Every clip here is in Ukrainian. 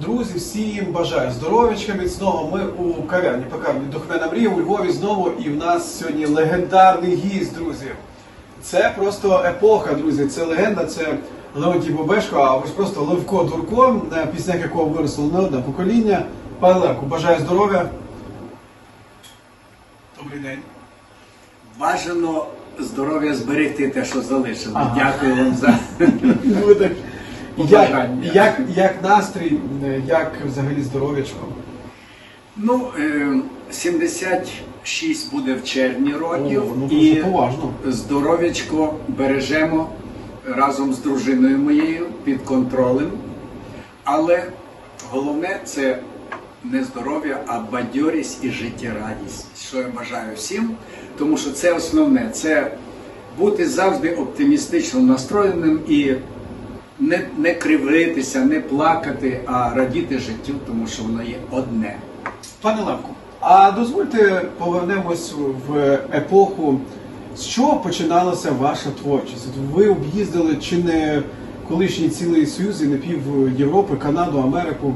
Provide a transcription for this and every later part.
Друзі, всім бажаю здоров'ячка міцного. Ми у кав'ярні пекарні Духмяна Мрія у Львові знову. І в нас сьогодні легендарний гість, друзі. Це просто епоха, друзі. Це легенда, це Леонтій Бобешко, а ось просто Левко Дурко, на піснях якого виросло не одне покоління. Пане Левку, бажаю здоров'я. Добрий день. Бажано здоров'я зберегти те, що залишили. Ага. Дякую вам за Ну, як, Побажання. як, як настрій, е, як взагалі здоров'ячко? ну е, 76 буде в червні років, О, ну, і дуже поважно. здоров'ячко бережемо разом з дружиною моєю під контролем. Але головне це не здоров'я, а бадьорість і життєрадість. Що я бажаю всім, тому що це основне це бути завжди оптимістично настроєним і не, не кривитися, не плакати, а радіти життю, тому що воно є одне. Пане Левку, а дозвольте повернемось в епоху. З чого починалася ваша творчість? Ви об'їздили чи не колишній цілий Союз і не пів Європи, Канаду, Америку.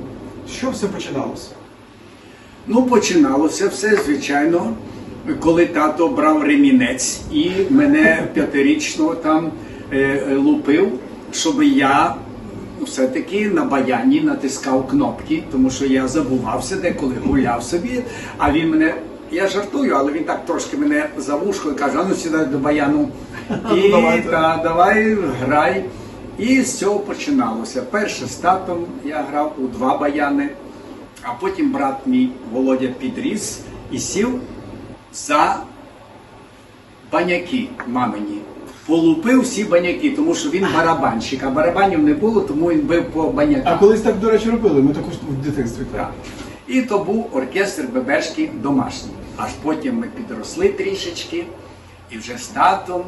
Що все починалося? Ну, починалося все, звичайно, коли тато брав ремінець і мене п'ятирічного там е, е, лупив, щоб я все-таки на баяні натискав кнопки, тому що я забувався деколи гуляв собі, а він мене. Я жартую, але він так трошки мене за вушко і каже, а ну сідай до баяну. І та, давай грай. І з цього починалося. Перше з татом я грав у два баяни, а потім брат мій Володя підріс і сів за баняки мамині. Полупив всі баняки, тому що він барабанщик, а барабанів не було, тому він бив по А колись так, до речі, робили. Ми також в дитинстві. Так. І то був оркестр Бебешки домашній. Аж потім ми підросли трішечки і вже з татом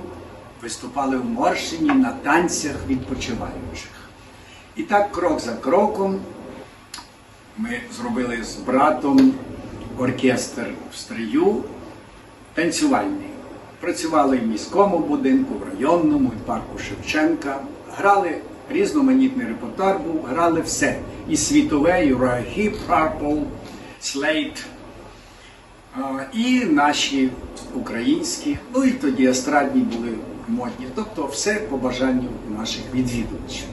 виступали в Моршині на танцях відпочиваючих. І так, крок за кроком, ми зробили з братом оркестр в стрию танцювальний. Працювали в міському будинку, в районному, і парку Шевченка. Грали різноманітний репертуар був, грали все. І світове, і Hip, Purple, Slate, і наші українські, ну і тоді естрадні були модні. Тобто все по бажанню наших відвідувачів.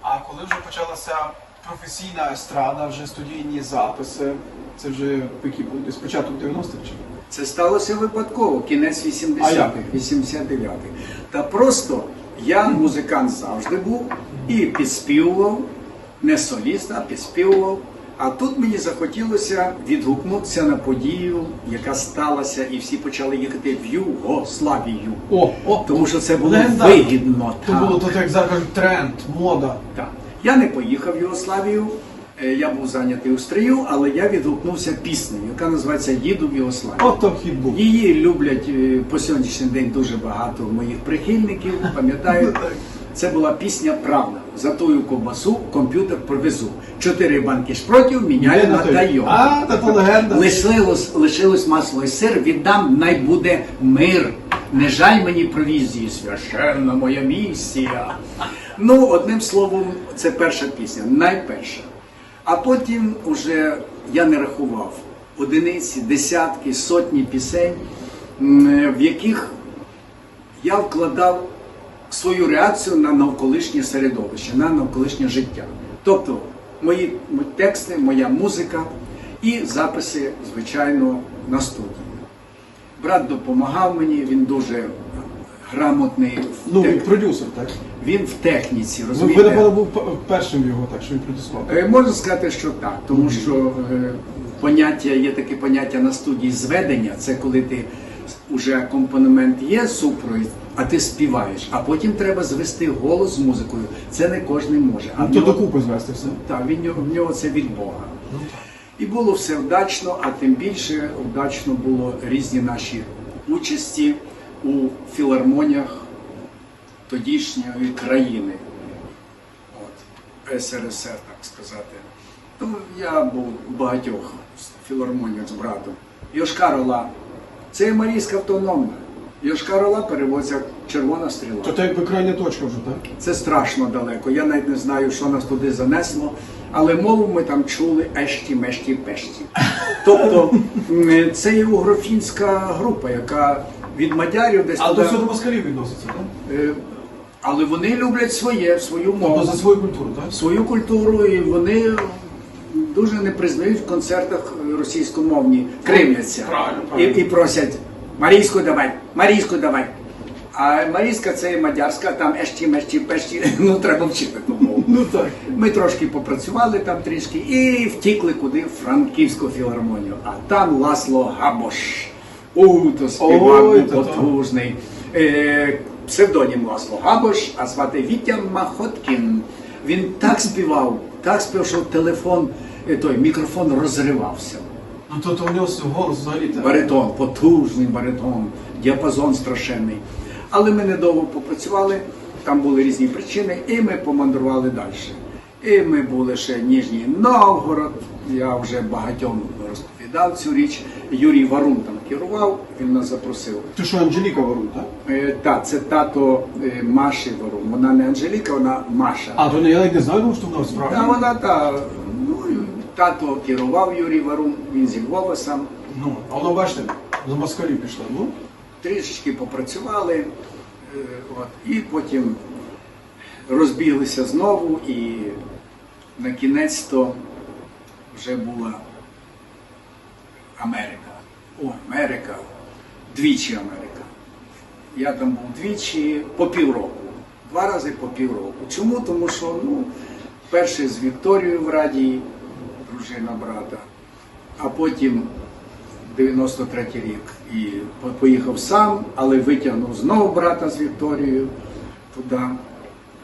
А коли вже почалася професійна естрада, вже студійні записи, це вже які були спочатку 90-х чи? Це сталося випадково, кінець А 80-х, 89-х. Та просто я музикант завжди був і підспівував, не соліст, а підспівував. А тут мені захотілося відгукнутися на подію, яка сталася, і всі почали їхати в Югославію. О, о, Тому що це було легенда. вигідно. Так. було тут, як зараз тренд, мода. Так. Я не поїхав в Югославію, я був зайнятий у стрию, але я відгукнувся піснею, яка називається Їду в Югославію. От то хід був. Її люблять е, по сьогоднішній день дуже багато моїх прихильників, пам'ятають. Це була пісня Правда. За тою ковбасу комп'ютер привезу. Чотири банки шпротів міняю на тайо. А, та то легенда. Лишилось, лишилось масло і сир, віддам, най буде мир. Не жаль мені провізії, священна моя місія. Ну, одним словом, це перша пісня, найперша. А потім уже я не рахував одиниці, десятки, сотні пісень, в яких я вкладав свою реакцію на навколишнє середовище, на навколишнє життя. Тобто мої тексти, моя музика і записи, звичайно, на студії. Брат допомагав мені, він дуже грамотний. Ну, він продюсер, так? Він в техніці, Ну, розумієте? ви, напевно, був першим його, так, що він продюсував. Е, Можна сказати, що так, тому що е, поняття є таке поняття на студії зведення. Це коли ти уже акомпанемент є супровід, а ти співаєш, а потім треба звести голос з музикою. Це не кожен може. А Ну, то докупи звести все. так, нього, в нього це від Бога. І було все вдачно, а тим більше вдачно було різні наші участі у філармоніях тодішньої країни. От, СРСР, так сказати. Ну, я був у багатьох філармоніях з братом. Йошкар-Ола. Це Марійська автономна. Йошкар-Ола переводиться червона стріла. То це якби крайня точка вже, так? Це страшно далеко. Я навіть не знаю, що нас туди занесло. Але мову ми там чули ешті, мешті, пешті. Тобто це є угрофінська група, яка від мадярів десь А туди, до москалів відноситься, так? Е, але вони люблять своє, свою мову, Тобто за свою культуру, так? свою культуру, і вони дуже не признають в концертах російськомовні, кривляться Правильно, і, правильно. і просять Марійську давай, Марійську давай. А Марійська це мадярська, там ешті, мешті, пешті, ну треба вчити ту мову. Ну так. Ми трошки попрацювали там трішки і втікли куди в Франківську філармонію. А там Ласло Габош. У, то співак потужний. Псевдонім Ласло Габош, а звати Вітя Махоткін. Він так співав, так співав, що телефон, е, той мікрофон розривався. Ну то, то у нього голос взагалі так. Баритон, потужний баритон, діапазон страшенний. Але ми недовго попрацювали, там були різні причини, і ми помандрували далі. І ми були ще Ніжній Новгород. Я вже багатьом розповідав цю річ. Юрій Варун там керував, він нас запросив. Ти що, Анжеліка Ворун, так? Е, так, це тато е, Маші Варун. Вона не Анжеліка, вона Маша. А, то не, я навіть не знаю, що вона справді. Та вона та, ну, і тато керував Юрій Варун, він зі Львова сам. Ну, а воно, бачите, за москалів пішла. Ну, трішечки попрацювали, е, от, і потім розбіглися знову, і на кінець то вже була Америка. О, Америка, двічі Америка. Я там був двічі по півроку. Два рази по півроку. Чому? Тому що ну, перший з Вікторією в Радії, дружина брата, а потім 93-й рік і поїхав сам, але витягнув знову брата з Вікторією туди.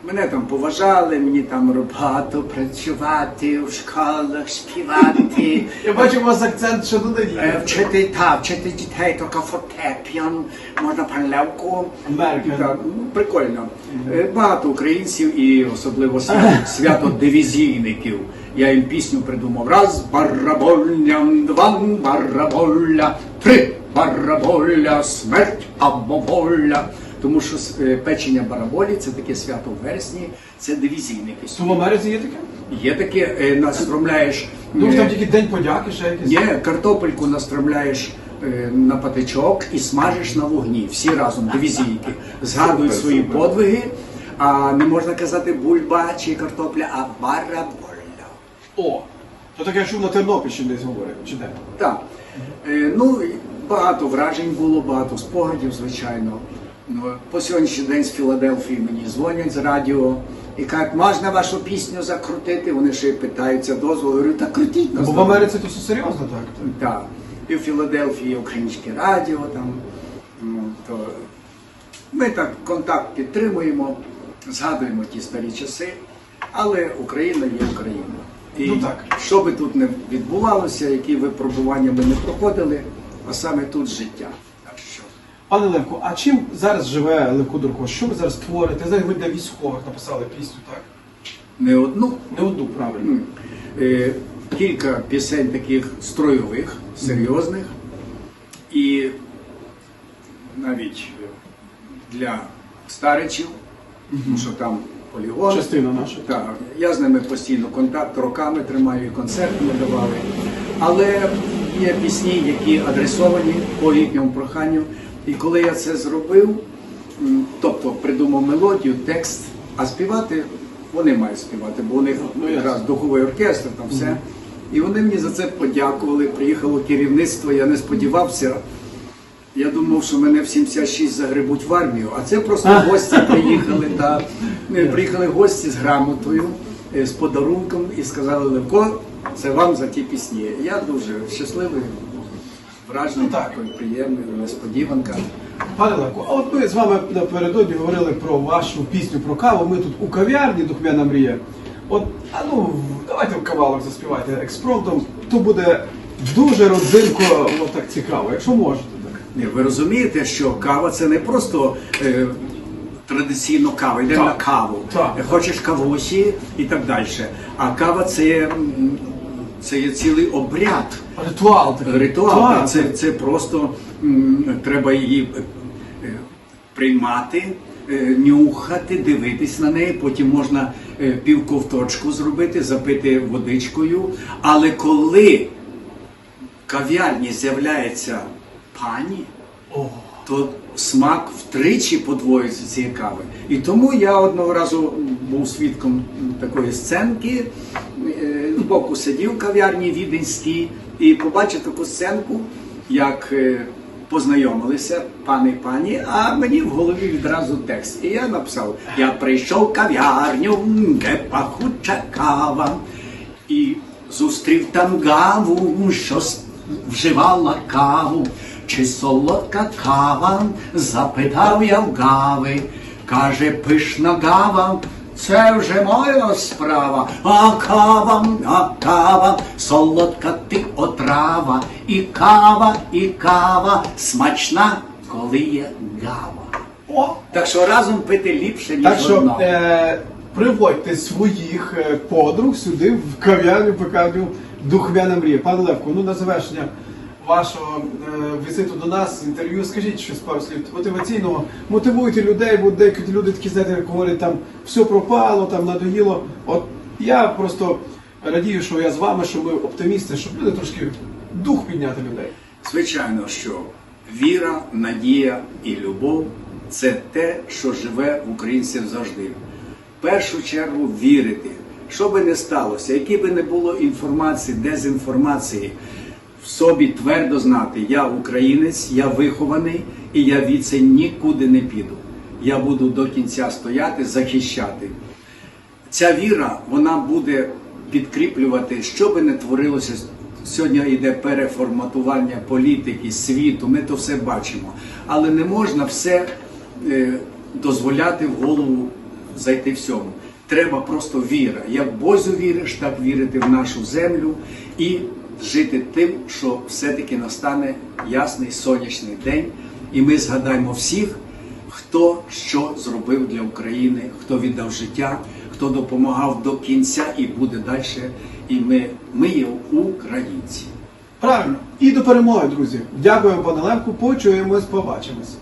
Мене там поважали, мені там багато працювати в школах, співати. я бачу у вас акцент, що додає. Е, Вчити та вчити дітей тільки фортепіон, можна панлевку. Америка. Ну, прикольно. Е, Багато українців і особливо свято, свято дивізійників. Я їм пісню придумав. Раз бараболя, два бараболя, три бараболя, смерть або воля. Тому що е, печення бараболі це таке свято в вересні, це дивізійники. Америці є таке? Є таке, е, настромляєш. Ну, е, там тільки День подяки, ще якийсь. Є, картопельку настромляєш е, на патичок і смажиш на вогні. Всі разом, дивізійки. Згадують свої подвиги, а не можна казати бульба чи картопля, а бараболя. О, то таке, що на Тернопільщині десь говорять, чи де? Так. Е, ну, багато вражень було, багато спогадів, звичайно. Ну, по сьогоднішній день з Філадельфії мені дзвонять з радіо і кажуть, можна вашу пісню закрутити? Вони ще й питаються дозволу. Говорю, так крутіть нас. Бо в. Америці то все серйозно так. Так. І в Філадельфії українське радіо там. Ну, то ми так контакт підтримуємо, згадуємо ті старі часи, але Україна є Україна. І Ну так. що би тут не відбувалося, які випробування ми не проходили, а саме тут життя. Пане Левко, а чим зараз живе Левко Дурко? Що ви зараз творите? Знаєте, ви для військових написали пісню, так? не одну, Не одну, правильно. е, кілька пісень таких стройових, серйозних. І навіть для старичів, тому що там полігон. Частина наша. Так, я з ними постійно контакт роками тримаю, і концерти ми давали. Але є пісні, які адресовані по їхньому проханню. І коли я це зробив, тобто придумав мелодію, текст, а співати вони мають співати, бо у них Ну, якраз духовий оркестр, там все. І вони мені за це подякували. Приїхало керівництво, я не сподівався. Я думав, що мене в 76 загребуть в армію, а це просто гості приїхали та приїхали гості з грамотою, е, з подарунком і сказали Левко, це вам за ті пісні. Я дуже щасливий, вражений, Ну, так. такий приємний, несподіванка. Пане Левко, а от ми з вами напередодні говорили про вашу пісню про каву. Ми тут у кав'ярні Духмяна мрія. От, а ну, давайте в кавалок заспівайте експромтом. То буде дуже родзинко, от так цікаво, якщо можете. Так. Ні, ви розумієте, що кава це не просто е, традиційно кава, йдемо на каву. Так. Хочеш кавусі і так далі. А кава це, це є цілий обряд. Ритуал. Ритуал Так. це, це просто м, треба її е, е, приймати, е, нюхати, дивитись на неї. Потім можна е, півковточку зробити, запити водичкою. Але коли в кав'ярні з'являється пані, О, то смак втричі подвоюється цієї кави. І тому я одного разу був свідком такої сценки, е, збоку сидів в кав'ярні віденській і побачив таку сценку, як е, познайомилися пан і пані, а мені в голові відразу текст. І я написав: Я прийшов в кав'ярню, де пахуча кава, і зустрів там гаву, що вживала каву. Чи солодка кава? запитав я в гави. Каже, пишна гава, це вже моя справа. А кава, а кава, солодка ти отрава. І кава, і кава, смачна, коли є гава. о. Так що разом пити ліпше, ніж Так що одна. е, приводьте своїх е, подруг сюди в кав'ярню пекарню Духмяна мрія. Пане Левко, ну на завершення вашого е, візиту до нас, інтерв'ю, скажіть щось пару слів мотиваційного. Мотивуйте людей, бо деякі люди такі, знаєте, як говорять, там все пропало, там надоїло. От я просто радію, що я з вами, що ми оптимісти, щоб люди трошки дух підняти людей. Звичайно, що віра, надія і любов це те, що живе в українців завжди. В першу чергу вірити, що би не сталося, які би не було інформації, дезінформації, в собі твердо знати, я українець, я вихований і я від це нікуди не піду. Я буду до кінця стояти, захищати. Ця віра вона буде підкріплювати, що би не творилося. Сьогодні йде переформатування політики, світу, ми то все бачимо. Але не можна все е, дозволяти в голову зайти всьому. Треба просто віра. Як Бозю віриш, так вірити в нашу землю і жити тим, що все-таки настане ясний сонячний день, і ми згадаємо всіх, хто що зробив для України, хто віддав життя, хто допомагав до кінця і буде далі. І ми, ми є українці. Правильно. І до перемоги, друзі. Дякую, пане Левку. Почуємось, побачимось.